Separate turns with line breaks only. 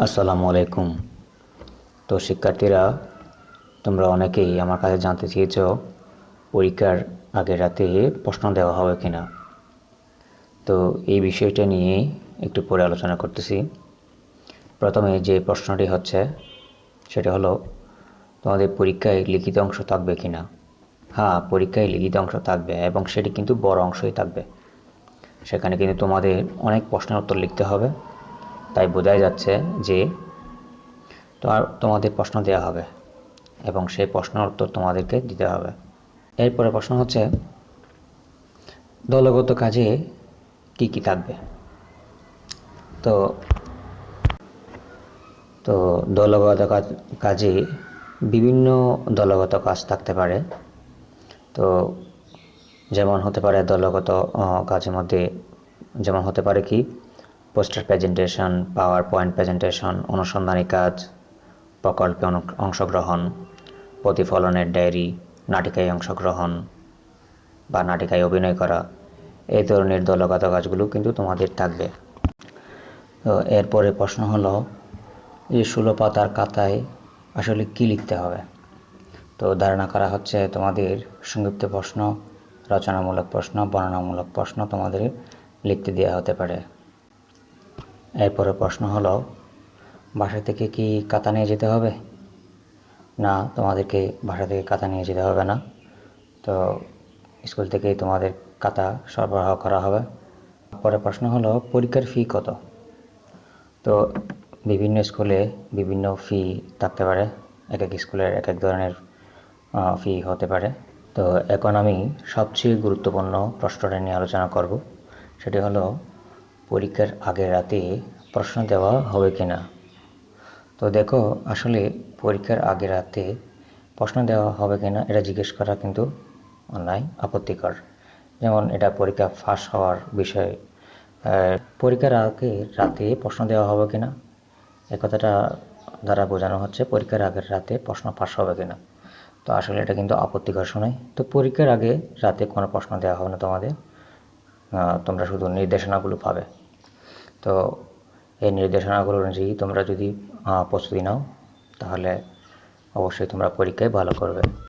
আসসালামু আলাইকুম। তো শিক্ষার্থীরা, তোমরা অনেকেই আমার কাছে জানতে চেয়েছ, পরীক্ষার আগের রাতে প্রশ্ন দেওয়া হবে কিনা। তো এই বিষয়টা নিয়ে একটু পরে আলোচনা করতেছি। প্রথমে যে প্রশ্নটি হচ্ছে, সেটা হলো, তোমাদের পরীক্ষায় লিখিত অংশ থাকবে কিনা? হ্যাঁ পরীক্ষায় লিখিত অংশ থাকবে এবং সেটি কিন্তু বড় অংশই থাকবে। সেখানে কিন্তু তোমাদের অনেক প্রশ্নের উত্তর লিখতে হবে। তাই বোঝাই যাচ্ছে যে তোমার, তোমাদের প্রশ্ন দেওয়া হবে এবং সেই প্রশ্নের উত্তর তোমাদেরকে দিতে হবে। এরপরে প্রশ্ন হচ্ছে, দলগত কাজে কি কি থাকবে? তো তো দলগত কাজ, কাজে বিভিন্ন দলগত কাজ থাকতে পারে। তো যেমন হতে পারে দলগত কাজের মধ্যে, যেমন হতে পারে কি poster presentation power point presentation, অনুসন্ধানী কাজ, প্রকল্পে অংশগ্রহণ, প্রতিফলনের ডায়েরি, নাটিকায় অংশগ্রহণ বা নাটিকায় অভিনয় করা। এই ধরনের দলগত কাজগুলো কিন্তু তোমাদের থাকবে। তো এরপরে প্রশ্ন হলো, এই ষোলো পাতার খাতায় আসলে কি লিখতে হবে? তো ধারণা করা হচ্ছে তোমাদের সংক্ষিপ্ত প্রশ্ন, রচনামূলক প্রশ্ন, বর্ণনামূলক প্রশ্ন তোমাদের লিখতে দেওয়া হতে পারে। এরপরে প্রশ্ন হলো, বাসা থেকে কি কাতা নিয়ে যেতে হবে? না, তোমাদেরকে বাসা থেকে কাতা নিয়ে যেতে হবে না। তো স্কুল থেকেই তোমাদের কাতা সরবরাহ করা হবে। পরে প্রশ্ন হলো, পরীক্ষার ফি কত? তো বিভিন্ন স্কুলে বিভিন্ন ফি থাকতে পারে। এক এক স্কুলের এক এক ধরনের ফি হতে পারে। তো এখন আমি সবচেয়ে গুরুত্বপূর্ণ প্রশ্নটা নিয়ে আলোচনা করব। সেটি হলো পরীক্ষার আগের রাতে প্রশ্ন দেওয়া হবে কি না তো দেখো, আসলে পরীক্ষার আগের রাতে প্রশ্ন দেওয়া হবে কি না এটা জিজ্ঞেস করা কিন্তু অন্যায়, আপত্তিকর। যেমন এটা পরীক্ষা ফাঁস হওয়ার বিষয়। পরীক্ষার আগে রাতে প্রশ্ন দেওয়া হবে কি না এ কথাটা দ্বারা বোঝানো হচ্ছে পরীক্ষার আগের রাতে প্রশ্ন ফাঁস হবে কি না তো আসলে এটা কিন্তু আপত্তিকর শোনায়। তো পরীক্ষার আগে রাতে কোনো প্রশ্ন দেওয়া হবে না তোমাদের। তোমরা শুধু নির্দেশনাগুলো পাবে। তো এই নির্দেশনাগুলো অনুযায়ী তোমরা যদি প্রস্তুতি নাও তাহলে অবশ্যই তোমরা পরীক্ষায় ভালো করবে।